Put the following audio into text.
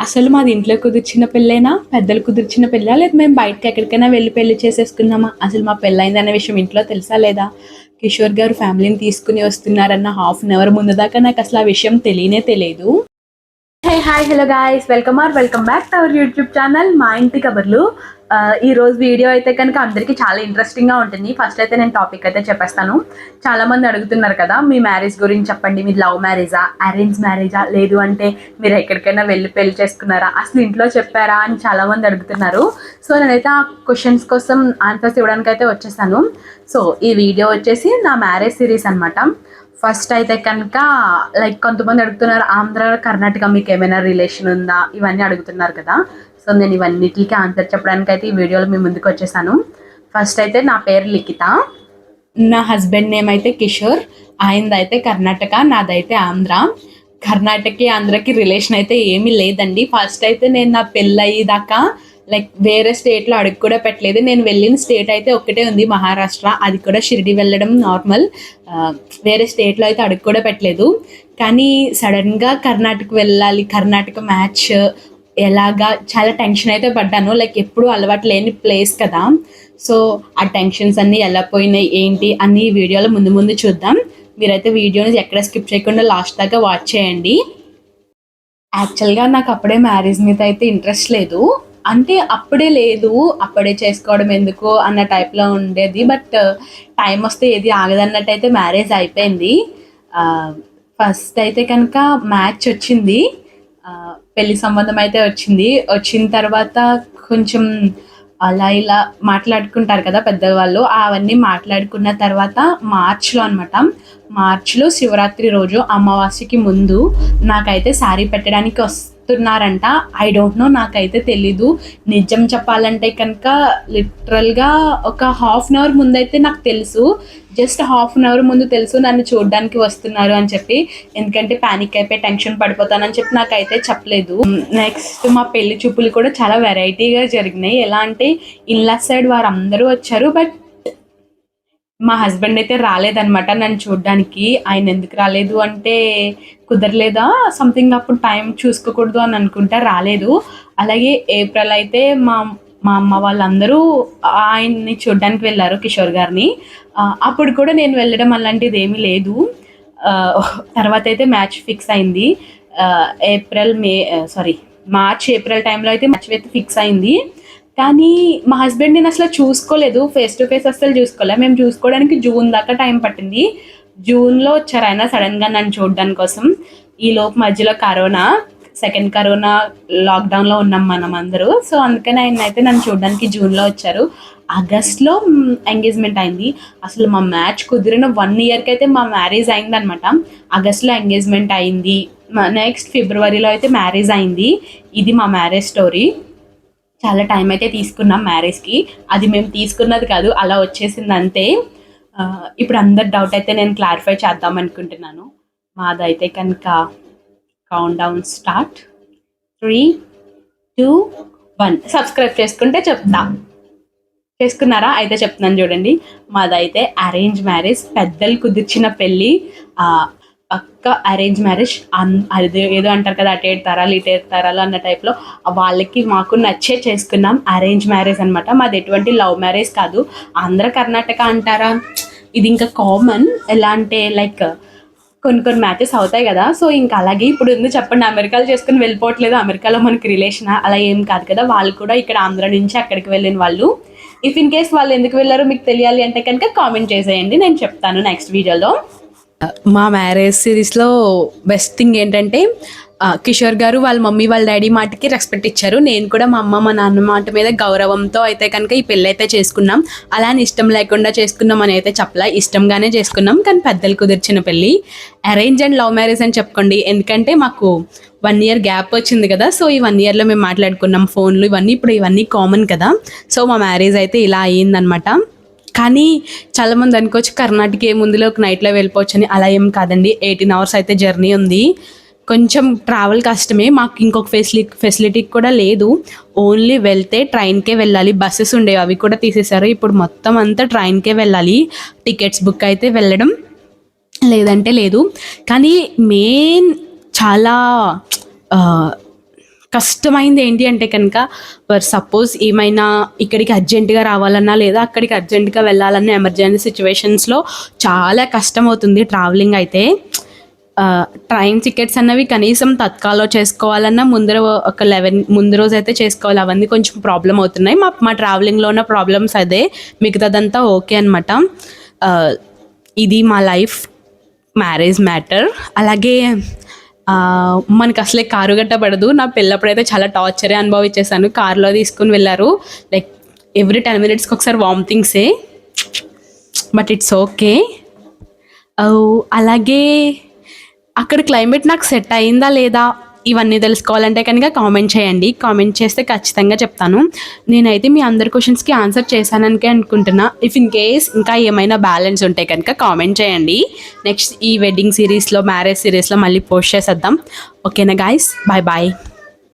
అసలు మాది ఇంట్లో కుదిర్చిన పెళ్ళైనా పెద్దలు కుదిర్చిన పెళ్ళా? లేదా మేము బయటకి ఎక్కడికైనా వెళ్ళి పెళ్ళి చేసేసుకున్నామా? అసలు మా పెళ్ళైంది అనే విషయం ఇంట్లో తెలుసా లేదా? కిషోర్ గారు ఫ్యామిలీని తీసుకుని వస్తున్నారన్న హాఫ్ అన్ అవర్ ముందు దాకా నాకు అసలు ఆ విషయం తెలియనే తెలియదు. Hey hi hello guys welcome or welcome back to our YouTube channel మా ఇంటి కబర్లు. ఈ రోజు వీడియో అయితే కనుక అందరికీ చాలా ఇంట్రెస్టింగ్గా ఉంటుంది. ఫస్ట్ అయితే నేను టాపిక్ అయితే చెప్పేస్తాను. చాలా మంది అడుగుతున్నారు కదా మీ మ్యారేజ్ గురించి చెప్పండి. మీరు లవ్ మ్యారేజా అరేంజ్ మ్యారేజా లేదు అంటే మీరు ఎక్కడికైనా వెళ్ళి పెళ్ళి చేసుకున్నారా? అసలు ఇంట్లో చెప్పారా అని చాలా మంది అడుగుతున్నారు. సో నేనైతే ఆ క్వశ్చన్స్ కోసం ఆన్సర్స్ ఇవ్వడానికి అయితే వచ్చేసాను. సో ఈ వీడియో వచ్చేసి నా మ్యారేజ్ సిరీస్ అనమాట ఫస్ట్ అయితే కనుక లైక్ కొంతమంది అడుగుతున్నారు ఆంధ్ర కర్ణాటక మీకు ఏమైనా రిలేషన్ ఉందా? ఇవన్నీ అడుగుతున్నారు కదా. సో నేను ఇవన్నిటికి ఆన్సర్ చెప్పడానికి అయితే ఈ వీడియోలో మీ ముందుకు వచ్చేసాను. ఫస్ట్ అయితే నా పేరు లిఖిత. నా హస్బెండ్ నేమ్ అయితే కిషోర్. ఆయనదైతే కర్ణాటక నాదైతే ఆంధ్ర. కర్ణాటకకి ఆంధ్రకి రిలేషన్ అయితే ఏమీ లేదండి. ఫస్ట్ అయితే నేను నా పెళ్ళయ్యేదాకా లైక్ వేరే స్టేట్లో అడుగు కూడా పెట్టలేదు. నేను వెళ్ళిన స్టేట్ అయితే ఒక్కటే ఉంది మహారాష్ట్ర. అది కూడా షిరిడి వెళ్ళడం నార్మల్ వేరే స్టేట్లో అయితే అడుగు కూడా పెట్టలేదు. కానీ సడన్గా కర్ణాటక వెళ్ళాలి కర్ణాటక మ్యాచ్ ఎలాగా చాలా టెన్షన్ అయితే పడ్డాను. లైక్ ఎప్పుడు అలవాటు లేని ప్లేస్ కదా. సో ఆ టెన్షన్స్ అన్నీ ఎలా పోయినాయి ఏంటి అన్ని వీడియోలో ముందు ముందు చూద్దాం. మీరైతే వీడియోని ఎక్కడ స్కిప్ చేయకుండా లాస్ట్ దాకా వాచ్ చేయండి. యాక్చువల్గా నాకు అప్పుడే మ్యారేజ్ మీద అయితే ఇంట్రెస్ట్ లేదు. అంటే అప్పుడే లేదు అప్పుడే చేసుకోవడం ఎందుకు అన్న టైప్లో ఉండేది. బట్ టైం uh, వస్తే ఏది ఆగదన్నట్టు అయితే మ్యారేజ్ అయిపోయింది uh, ఫస్ట్ అయితే కనుక మ్యాచ్ వచ్చింది. Uh, పెళ్ళి సంబంధం అయితే వచ్చింది. వచ్చిన తర్వాత కొంచెం అలా ఇలా మాట్లాడుకుంటారు కదా పెద్దవాళ్ళు. అవన్నీ మాట్లాడుకున్న తర్వాత మార్చ్లో అనమాట మార్చ్లో శివరాత్రి రోజు అమావాస్యకి ముందు నాకైతే శారీ పెట్టడానికి చెప్తున్నారంట. ఐ డోంట్ నో నాకైతే తెలీదు. నిజం చెప్పాలంటే కనుక లిటరల్గా ఒక హాఫ్ అన్ అవర్ ముందైతే నాకు తెలుసు. జస్ట్ హాఫ్ అన్ అవర్ ముందు తెలుసు నన్ను చూడడానికి వస్తున్నారు అని చెప్పి. ఎందుకంటే ప్యానిక్ అయిపోయి టెన్షన్ పడిపోతానని చెప్పి నాకైతే చెప్పలేదు. నెక్స్ట్ మా పెళ్ళి చూపులు కూడా చాలా వెరైటీగా జరిగినాయి. ఎలా అంటే ఇన్లా సైడ్ వారందరూ వచ్చారు బట్ మా హస్బెండ్ అయితే రాలేదనమాట నన్ను చూడడానికి. ఆయన ఎందుకు రాలేదు అంటే కుదరలేదా? సంథింగ్ అప్పుడు టైం చూసుకోకూడదు అని అనుకుంటా రాలేదు. అలాగే ఏప్రిల్ అయితే మా మా అమ్మ వాళ్ళందరూ ఆయన్ని చూడడానికి వెళ్ళారు కిషోర్ గారిని. అప్పుడు కూడా నేను వెళ్ళడం అలాంటిది ఏమీ లేదు. తర్వాత అయితే మ్యాచ్ ఫిక్స్ అయింది. April May sorry March April టైంలో అయితే మ్యాచ్ అయితే ఫిక్స్ అయింది. కానీ మా హస్బెండ్ నేను అసలు చూసుకోలేదు. ఫేస్ టు ఫేస్ అసలు చూసుకోలేదు మేము చూసుకోవడానికి జూన్ దాకా టైం పట్టింది. జూన్లో వచ్చారు ఆయన సడన్గా నన్ను చూడడానికి కోసం. ఈ లోపు మధ్యలో కరోనా సెకండ్ కరోనా లాక్డౌన్లో ఉన్నాం మనం అందరూ. సో అందుకని ఆయన అయితే నన్ను చూడడానికి జూన్లో వచ్చారు. ఆగస్ట్లో ఎంగేజ్మెంట్ అయింది. అసలు మా మ్యాచ్ కుదిరిన వన్ ఇయర్కి అయితే మా మ్యారేజ్ అయింది అనమాట ఆగస్ట్లో ఎంగేజ్మెంట్ అయింది. నెక్స్ట్ ఫిబ్రవరిలో అయితే మ్యారేజ్ అయింది. ఇది మా మ్యారేజ్ స్టోరీ చాలా టైం అయితే తీసుకున్నాం మ్యారేజ్కి అది మేము తీసుకున్నది కాదు అలా వచ్చేసింది అంతే ఇప్పుడు అందరి డౌట్ అయితే నేను క్లారిఫై చేద్దాం అనుకుంటున్నాను. మాదైతే కనుక count down start three two one subscribe చేసుకుంటే చెప్తా. చేసుకున్నారా? అయితే చెప్తున్నాను చూడండి. మాదైతే అరేంజ్ మ్యారేజ్ పెద్దలు కుదిర్చిన పెళ్ళి పక్క అరేంజ్ మ్యారేజ్ అన్ అది ఏదో అంటారు కదా అటు ఏడు తరాలు ఇటు ఏడు తరాలు అన్న టైప్లో వాళ్ళకి మాకు నచ్చే చేసుకున్నాం అరేంజ్ మ్యారేజ్ అనమాట మాది ఎటువంటి లవ్ మ్యారేజ్ కాదు. ఆంధ్ర కర్ణాటక అంటారా? ఇది ఇంకా కామన్ ఎలా అంటే లైక్ కొన్ని కొన్ని మ్యాచెస్ అవుతాయి కదా. సో ఇంకా అలాగే ఇప్పుడు ఉంది చెప్పండి అమెరికాలో చేసుకుని వెళ్ళిపోవట్లేదు. అమెరికాలో మనకి రిలేషన్ అలా ఏం కాదు కదా. వాళ్ళు కూడా ఇక్కడ ఆంధ్ర నుంచి అక్కడికి వెళ్ళిన వాళ్ళు. ఇఫ్ ఇన్ కేస్ వాళ్ళు ఎందుకు వెళ్ళారో మీకు తెలియాలి అంటే కనుక కామెంట్ చేసేయండి. నేను చెప్తాను నెక్స్ట్ వీడియోలో మా మ్యారేజ్ సిరీస్లో బెస్ట్ థింగ్ ఏంటంటే కిషోర్ గారు వాళ్ళ మమ్మీ వాళ్ళ డాడీ మాటకి రెస్పెక్ట్ ఇచ్చారు. నేను కూడా మా అమ్మ మా నాన్న మాట మీద గౌరవంతో అయితే కనుక ఈ పెళ్ళి అయితే చేసుకున్నాం. అలా అని ఇష్టం లేకుండా చేసుకున్నాం అని అయితే చెప్పలా ఇష్టంగానే చేసుకున్నాం. కానీ పెద్దలు కుదిర్చిన పెళ్ళి. అరేంజ్ అండ్ లవ్ మ్యారేజ్ అని చెప్పుకోండి. ఎందుకంటే మాకు వన్ ఇయర్ గ్యాప్ వచ్చింది కదా. సో ఈ వన్ ఇయర్లో మేము మాట్లాడుకున్నాం ఫోన్లు ఇవన్నీ. ఇప్పుడు ఇవన్నీ కామన్ కదా. సో మా మ్యారేజ్ అయితే ఇలా అయ్యిందనమాట కానీ చాలామంది అనుకోవచ్చు కర్ణాటక ఏముందిలో ఒక నైట్లో వెళ్ళిపోవచ్చు అని. అలా ఏం కాదండి. ఎయిటీన్ అవర్స్ అయితే జర్నీ ఉంది. కొంచెం ట్రావెల్ కష్టమే. మాకు ఇంకొక ఫెసిలి ఫెసిలిటీ కూడా లేదు. ఓన్లీ వెళ్తే ట్రైన్కే వెళ్ళాలి. బస్సెస్ ఉండేవి. అవి కూడా తీసేశారు. ఇప్పుడు మొత్తం అంతా ట్రైన్కే వెళ్ళాలి. టికెట్స్ బుక్ అయితే వెళ్ళడం లేదంటే లేదు. కానీ మెయిన్ చాలా కష్టమైంది ఏంటి అంటే కనుక ఫర్ సపోజ్ ఏమైనా ఇక్కడికి అర్జెంటుగా రావాలన్నా లేదా అక్కడికి అర్జెంటుగా వెళ్ళాలన్నా ఎమర్జెన్సీ సిచ్యువేషన్స్లో చాలా కష్టం అవుతుంది ట్రావెలింగ్ అయితే ట్రైన్ టికెట్స్ అన్నవి కనీసం తత్కాల్లో చేసుకోవాలన్నా ముందర ఒక లెవెన్ ముందు రోజు అయితే చేసుకోవాలి. అవన్నీ కొంచెం ప్రాబ్లం అవుతున్నాయి. మా మా ట్రావెలింగ్లో ఉన్న ప్రాబ్లమ్స్ అదే. మిగతాదంతా ఓకే అనమాట ఇది మా లైఫ్ మ్యారేజ్ మ్యాటర్ అలాగే మనకి అసలే కారు గట్ట పడదు. నా పెళ్ళప్పుడైతే చాలా టార్చరే అనుభవించేసాను కారులో తీసుకుని వెళ్ళారు. లైక్ ఎవ్రీ టెన్ మినిట్స్కి ఒకసారి వామిటింగ్సే బట్ ఇట్స్ ఓకే అలాగే అక్కడ క్లైమేట్ నాకు సెట్ అయిందా లేదా? ఇవన్నీ తెలుసుకోవాలంటే కనుక కామెంట్ చేయండి. కామెంట్ చేస్తే ఖచ్చితంగా చెప్తాను. నేనైతే మీ అందరి క్వశ్చన్స్కి ఆన్సర్ చేశానని అనుకుంటున్నా. ఇఫ్ ఇన్ కేస్ ఇంకా ఏమైనా బ్యాలెన్స్ ఉంటే కనుక కామెంట్ చేయండి. నెక్స్ట్ ఈ వెడ్డింగ్ సిరీస్లో మ్యారేజ్ సిరీస్లో మళ్ళీ పోస్ట్ చేసేద్దాం. ఓకేనా గాయస్ బాయ్ బాయ్